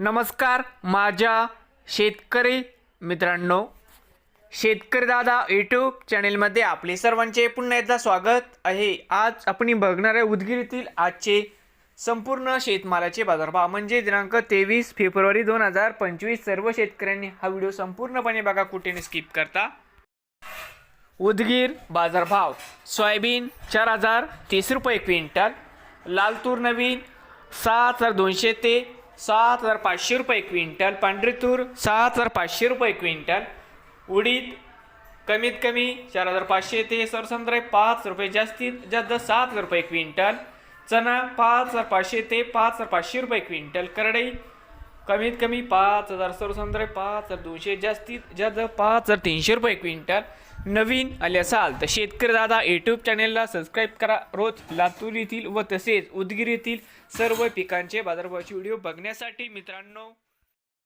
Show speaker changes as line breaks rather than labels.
नमस्कार माझ्या शेतकरी मित्रांनो. शेतकरी दादा यूट्यूब चॅनेलमध्ये आपले सर्वांचे पुन्हा एकदा स्वागत आहे. आज आपण बघणार आहे उदगीर आजचे संपूर्ण शेतमालाचे बाजारभाव. म्हणजे दिनांक तेवीस फेब्रुवारी दोन हजार पंचवीस सर्व शेतकऱ्यांनी हा व्हिडिओ संपूर्णपणे बघा कुठेने स्किप करता. उदगीर बाजारभाव सोयाबीन चार हजार तीस रुपये क्विंटल लाल तूर नवीन सात हजार दोनशे ते सात हजार पाचशे रुपये क्विंटल पांढरी तूर सात हजार पाचशे रुपये क्विंटल. उडीद कमीत कमी चार हजार पाचशे ते सरसंद्रे पाच रुपये जास्तीत जास्त सात हजार रुपये क्विंटल. चना पाच हजार पाचशे ते पाच हजार पाचशे रुपये क्विंटल. करडई कमीत कमी पाच हजार सर्वसाधारण पाच हजार दोनशे जास्तीत जास्त पाच हजार तीनशे रुपये क्विंटल. नवीन आले असाल तर शेतकरी दादा यूट्यूब चॅनेलला सबस्क्राईब करा. रोज लातूर येथील व तसेच उदगीर येथील सर्व पिकांचे बाजारभावाचे व्हिडिओ बघण्यासाठी मित्रांनो